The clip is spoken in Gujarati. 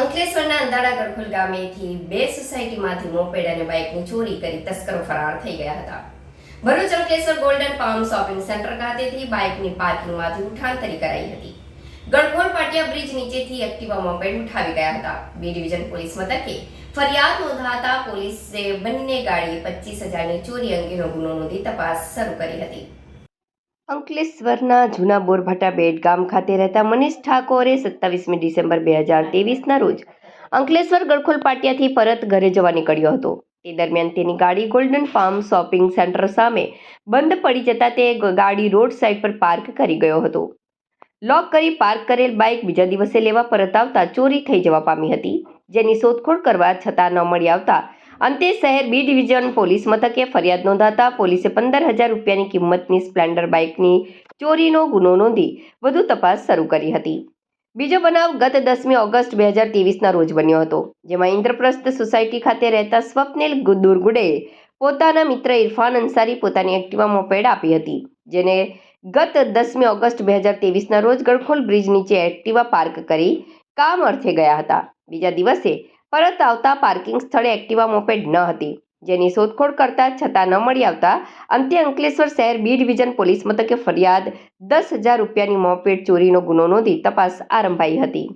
અંકલેશ્વરના અંદાડા ગઢખોલ ગામેથી બે સોસાયટીમાંથી મોપેડ અને બાઇકની ચોરી કરી તસ્કરો ફરાર થઈ ગયા હતા. Bharuch Ankleshwar golden palm shopping centre ખાતેથી બાઇકની પાર્કિંગમાંથી ઉઠાંતરી કરાઈ હતી. ગણખોલ પાટિયા બ્રિજ નીચેથી એક્ટિવા મોપેડ ઉઠાવી ગયા હતા. બી ડિવિઝન પોલીસ મથકે ફરિયાદ નોંધાતા પોલીસે બંને ગાડી પચીસ હજારની ચોરી અંગેનો ગુનો નોંધી તપાસ શરૂ કરી હતી. અંકલેશ્વરના જૂના બોરભાટા બેટ ગામ ખાતે રહેતા મનીષ ઠાકોરે સત્તાવીસમી ડિસેમ્બર બે હજાર તેવીસના રોજ અંકલેશ્વર ગળખોલ પાટિયાથી પરત ઘરે જવા નીકળ્યો હતો. તે દરમિયાન તેની ગાડી ગોલ્ડન ફાર્મ શોપિંગ સેન્ટર સામે બંધ પડી જતા તે ગાડી રોડ સાઇડ પર પાર્ક કરી ગયો હતો. લોક કરી પાર્ક કરેલ બાઇક બીજા દિવસે લેવા પરત આવતા ચોરી થઈ જવા પામી હતી. જેની શોધખોળ કરવા છતાં ન મળી આવતા અંતે શહેર બી ડિવિઝન પોલીસ મથકે ફરિયાદ નોંધાતા પોલીસે પંદર હજાર રૂપિયાની કિંમતની સ્પ્લેન્ડર બાઇકની ચોરીનો ગુનો નોંધી વધુ તપાસ શરૂ કરી હતી. બીજો બનાવ ગત દસમી ઓગસ્ટ બે હજાર ત્રેવીસના રોજ બન્યો હતો, જેમાં ઇન્દ્રપ્રસ્થ સોસાયટી ખાતે રહેતા સ્વપ્નિલ દુર્ગુડે પોતાના મિત્ર ઇરફાન અંસારી પોતાની એક્ટિવા મોપેડ આપી હતી, જેને ગત દસમી ઓગસ્ટ બે હજાર ત્રેવીસના રોજ ગળખોલ બ્રિજ નીચે એક્ટિવા પાર્ક કરી કામ અર્થે ગયા હતા. બીજા દિવસે પરત આવતા પાર્કિંગ સ્થળે એક્ટિવા મોપેડ ન હતી. જેની શોધખોળ કરતા છતાં ન મળી આવતા, અંતે અંકલેશ્વર શહેર બી ડિવિઝન પોલીસ મથકે ફરિયાદ, દસ હજાર રૂપિયાની મોપેડ ચોરીનો ગુનો નોંધી તપાસ આરંભાઈ હતી.